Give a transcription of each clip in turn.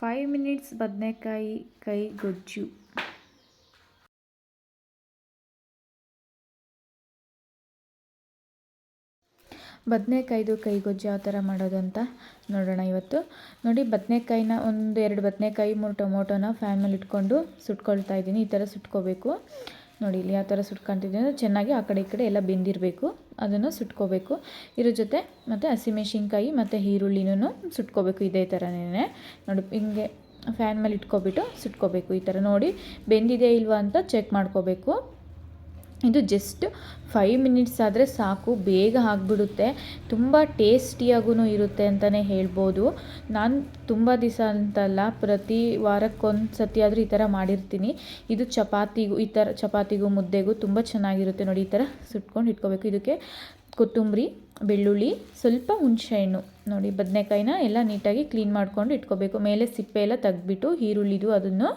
Five minutes ಬದನೆಕಾಯಿ ಕೈ ಗೊಜ್ಜು ಬದನೆಕಾಯ್ದು ಕೈ ಗೊಜ್ಜು ಯಾವ ಥರ ಮಾಡೋದು ಅಂತ ನೋಡೋಣ ಇವತ್ತು. ನೋಡಿ ಬದನೆಕಾಯಿನ ಒಂದು ಎರಡು ಬದನೆಕಾಯಿ ಮೂರು ಟೊಮೊಟೊನ ಫ್ಯಾನ್ ಮೇಲೆ ಇಟ್ಕೊಂಡು ಸುಟ್ಕೊಳ್ತಾ ಇದ್ದೀನಿ. ಈ ಥರ ಸುಟ್ಕೋಬೇಕು. ನೋಡಿ ಇಲ್ಲಿ ಯಾವ ಥರ ಸುಟ್ಕೊತಿದ್ದೀನಿ ಅಂದರೆ ಚೆನ್ನಾಗಿ ಆ ಕಡೆ ಈ ಕಡೆ ಎಲ್ಲ ಬೆಂದಿರಬೇಕು. ಅದನ್ನು ಸುಟ್ಕೋಬೇಕು. ಇದ್ರ ಜೊತೆ ಮತ್ತು ಹಸಿಮೆಣ್ಸಿನ್ಕಾಯಿ ಮತ್ತು ಈರುಳ್ಳಿನೂ ಸುಟ್ಕೋಬೇಕು ಇದೇ ಥರನೇ ನೋಡಿ ಹಿಂಗೆ ಫ್ಯಾನ್ ಮೇಲೆ ಇಟ್ಕೊಬಿಟ್ಟು ಸುಟ್ಕೋಬೇಕು ಈ ಥರ ನೋಡಿ. ಬೆಂದಿದೆ ಇಲ್ವಾ ಅಂತ ಚೆಕ್ ಮಾಡ್ಕೋಬೇಕು. ಇದು ಜಸ್ಟ್ ಫೈವ್ ಮಿನಿಟ್ಸ್ ಆದರೆ ಸಾಕು, ಬೇಗ ಆಗಿಬಿಡುತ್ತೆ. ತುಂಬ ಟೇಸ್ಟಿಯಾಗೂ ಇರುತ್ತೆ ಅಂತಲೇ ಹೇಳ್ಬೋದು. ನಾನು ತುಂಬ ದಿವಸ ಅಂತಲ್ಲ, ಪ್ರತಿ ವಾರಕ್ಕೊಂದು ಸತಿ ಆದರೂ ಈ ಥರ ಮಾಡಿರ್ತೀನಿ. ಇದು ಚಪಾತಿಗೂ, ಈ ಥರ ಚಪಾತಿಗೂ ಮುದ್ದೆಗೂ ತುಂಬ ಚೆನ್ನಾಗಿರುತ್ತೆ ನೋಡಿ, ಈ ಥರ ಸುಟ್ಕೊಂಡು ಇಟ್ಕೋಬೇಕು. ಇದಕ್ಕೆ ಕೊತ್ತಂಬರಿ, ಬೆಳ್ಳುಳ್ಳಿ, ಸ್ವಲ್ಪ ಹುಣಸೆಹಣ್ಣು ನೋಡಿ, ಬದನೆಕಾಯಿನ ಎಲ್ಲ ನೀಟಾಗಿ ಕ್ಲೀನ್ ಮಾಡ್ಕೊಂಡು ಇಟ್ಕೋಬೇಕು. ಮೇಲೆ ಸಿಪ್ಪೆ ಎಲ್ಲ ತೆಗ್ದುಬಿಟ್ಟು, ಈರುಳ್ಳಿದು ಅದನ್ನು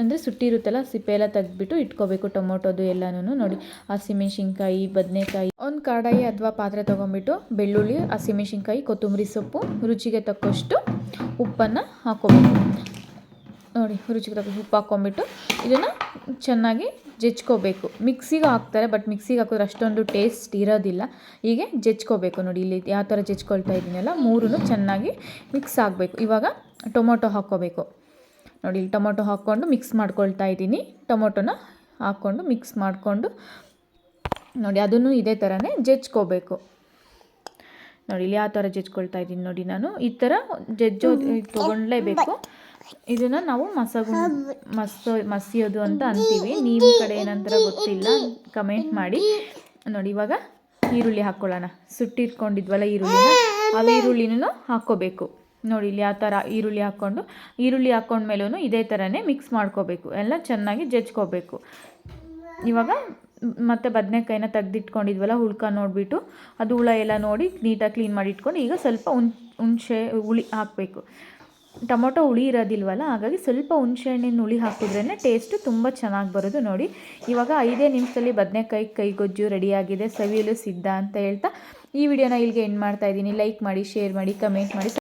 ಅಂದರೆ ಸುಟ್ಟಿರುತ್ತಲ್ಲ ಸಿಪ್ಪೆ ಎಲ್ಲ ತೆಗೆದ್ಬಿಟ್ಟು ಇಟ್ಕೋಬೇಕು ಟೊಮೊಟೊದು ಎಲ್ಲನೂ ನೋಡಿ. ಹಸಿಮೆಣ್ಸಿನ್ಕಾಯಿ ಬದನೆಕಾಯಿ, ಒಂದು ಕಡಾಯಿ ಅಥವಾ ಪಾತ್ರೆ ತೊಗೊಂಬಿಟ್ಟು ಬೆಳ್ಳುಳ್ಳಿ ಹಸಿಮೆಣ್ಸಿನ್ಕಾಯಿ ಕೊತ್ತಂಬರಿ ಸೊಪ್ಪು, ರುಚಿಗೆ ತಕ್ಕಷ್ಟು ಉಪ್ಪನ್ನು ಹಾಕ್ಕೋಬೇಕು ನೋಡಿ, ರುಚಿಗೆ ತಕ್ಕಷ್ಟು ಉಪ್ಪು ಹಾಕ್ಕೊಂಬಿಟ್ಟು ಇದನ್ನು ಚೆನ್ನಾಗಿ ಜಜ್ಕೋಬೇಕು. ಮಿಕ್ಸಿಗೆ ಹಾಕ್ತಾರೆ, ಬಟ್ ಮಿಕ್ಸಿಗೆ ಹಾಕಿದ್ರೆ ಅಷ್ಟೊಂದು ಟೇಸ್ಟ್ ಇರೋದಿಲ್ಲ. ಹೀಗೆ ಜಜ್ಕೋಬೇಕು ನೋಡಿ, ಇಲ್ಲಿ ಯಾವ ಥರ ಜಜ್ಕೊಳ್ತಾ ಇದ್ದೀನಲ್ಲ ಮೂರೂ ಚೆನ್ನಾಗಿ ಮಿಕ್ಸ್ ಆಗಬೇಕು. ಇವಾಗ ಟೊಮೊಟೊ ಹಾಕ್ಕೋಬೇಕು. ನೋಡಿ ಇಲ್ಲಿ ಟೊಮೊಟೊ ಹಾಕ್ಕೊಂಡು ಮಿಕ್ಸ್ ಮಾಡ್ಕೊಳ್ತಾ ಇದ್ದೀನಿ. ಟೊಮೊಟೊನ ಹಾಕ್ಕೊಂಡು ಮಿಕ್ಸ್ ಮಾಡಿಕೊಂಡು ನೋಡಿ ಅದನ್ನು ಇದೇ ಥರನೇ ಜಜ್ಕೋಬೇಕು. ನೋಡಿ ಇಲ್ಲಿ ಯಾವ ಥರ ಜಜ್ಕೊಳ್ತಾ ಇದ್ದೀನಿ ನೋಡಿ ನಾನು. ಈ ಥರ ಜಜ್ಜೋ ತೊಗೊಳ್ಳೇಬೇಕು ಇದನ್ನು ನಾವು ಮಸಗು ಮಸೋ ಮಸಿಯೋದು ಅಂತ ಅಂತೀವಿ. ನಿಮ್ಮ ಕಡೆ ಏನಂತರ ಗೊತ್ತಿಲ್ಲ. ಕಮೆಂಟ್ ಮಾಡಿ. ನೋಡಿ ಇವಾಗ ಈರುಳ್ಳಿ ಹಾಕ್ಕೊಳ್ಳೋಣ. ಸುಟ್ಟಿಟ್ಕೊಂಡಿದ್ವಲ್ಲ ಈರುಳ್ಳಿನ ಆ ಈರುಳ್ಳಿನೂ ಹಾಕ್ಕೋಬೇಕು. ನೋಡಿ ಇಲ್ಲಿ ಆ ಥರ ಈರುಳ್ಳಿ ಹಾಕ್ಕೊಂಡು, ಈರುಳ್ಳಿ ಹಾಕ್ಕೊಂಡ್ಮೇಲೂ ಇದೇ ಥರನೇ ಮಿಕ್ಸ್ ಮಾಡ್ಕೋಬೇಕು. ಎಲ್ಲ ಚೆನ್ನಾಗಿ ಜಜ್ಕೋಬೇಕು. ಇವಾಗ ಮತ್ತು ಬದನೆಕಾಯಿನ ತೆಗ್ದಿಟ್ಕೊಂಡಿದ್ವಲ್ಲ, ಹುಳ್ಕ ನೋಡಿಬಿಟ್ಟು ಅದು ಹುಳ ಎಲ್ಲ ನೋಡಿ ನೀಟಾಗಿ ಕ್ಲೀನ್ ಮಾಡಿ ಇಟ್ಕೊಂಡು ಈಗ ಸ್ವಲ್ಪ ಹುಣ್ ಹುಣಸೆ ಹುಳಿ ಹಾಕಬೇಕು. ಟೊಮೊಟೊ ಹುಳಿ ಇರೋದಿಲ್ವಲ್ಲ, ಹಾಗಾಗಿ ಸ್ವಲ್ಪ ಹುಣಸೆ ಹಣ್ಣಿನ ಹುಳಿ ಹಾಕಿದ್ರೇ ಟೇಸ್ಟು ತುಂಬ ಚೆನ್ನಾಗಿ ಬರೋದು ನೋಡಿ. ಇವಾಗ ಐದೇ ನಿಮಿಷದಲ್ಲಿ ಬದನೆಕಾಯಿ ಕೈಗೊಜ್ಜು ರೆಡಿಯಾಗಿದೆ. ಸವಿಯಲು ಸಿದ್ಧ ಅಂತ ಹೇಳ್ತಾ ಈ ವಿಡಿಯೋನ ಇಲ್ಲಿಗೆ ಎಂಡ್ ಮಾಡ್ತಾ ಇದ್ದೀನಿ. ಲೈಕ್ ಮಾಡಿ ಶೇರ್ ಮಾಡಿ ಕಮೆಂಟ್ ಮಾಡಿ.